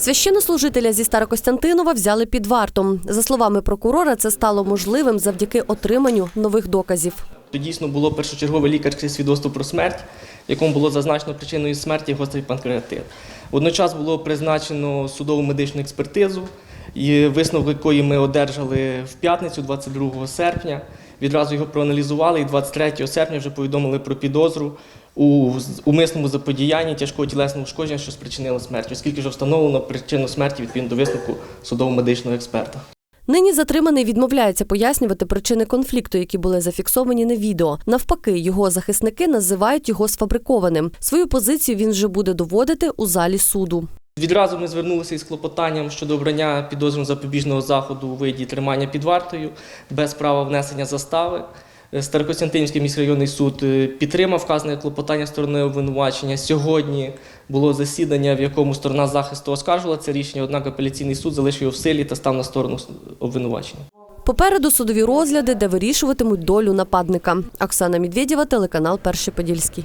Священнослужителя зі Старокостянтинова взяли під варту. За словами прокурора, це стало можливим завдяки отриманню нових доказів. Дійсно було першочергове лікарське свідоцтво про смерть, в якому було зазначено причиною смерті гострий панкреатит. Водночас було призначено судову медичну експертизу, і висновок якої ми одержали в п'ятницю, 22 серпня. Відразу його проаналізували і 23 серпня вже повідомили про підозру у умисному заподіянні тяжкого тілесного ушкодження, що спричинило смерть, оскільки вже встановлено причину смерті відповідно до висновку судово-медичного експерта. Нині затриманий відмовляється пояснювати причини конфлікту, які були зафіксовані на відео. Навпаки, його захисники називають його сфабрикованим. Свою позицію він вже буде доводити у залі суду. Відразу ми звернулися із клопотанням щодо обрання підозрюваного запобіжного заходу у виді тримання під вартою без права внесення застави. Е, Старокостянтинський міськрайонний суд е, підтримав вказане клопотання сторони обвинувачення. Сьогодні було засідання, в якому сторона захисту оскаржувала це рішення, однак апеляційний суд залишив його в силі та став на сторону обвинувачення. Попереду судові розгляди, де вирішуватимуть долю нападника. Оксана Медведєва, телеканал Перший Подільський.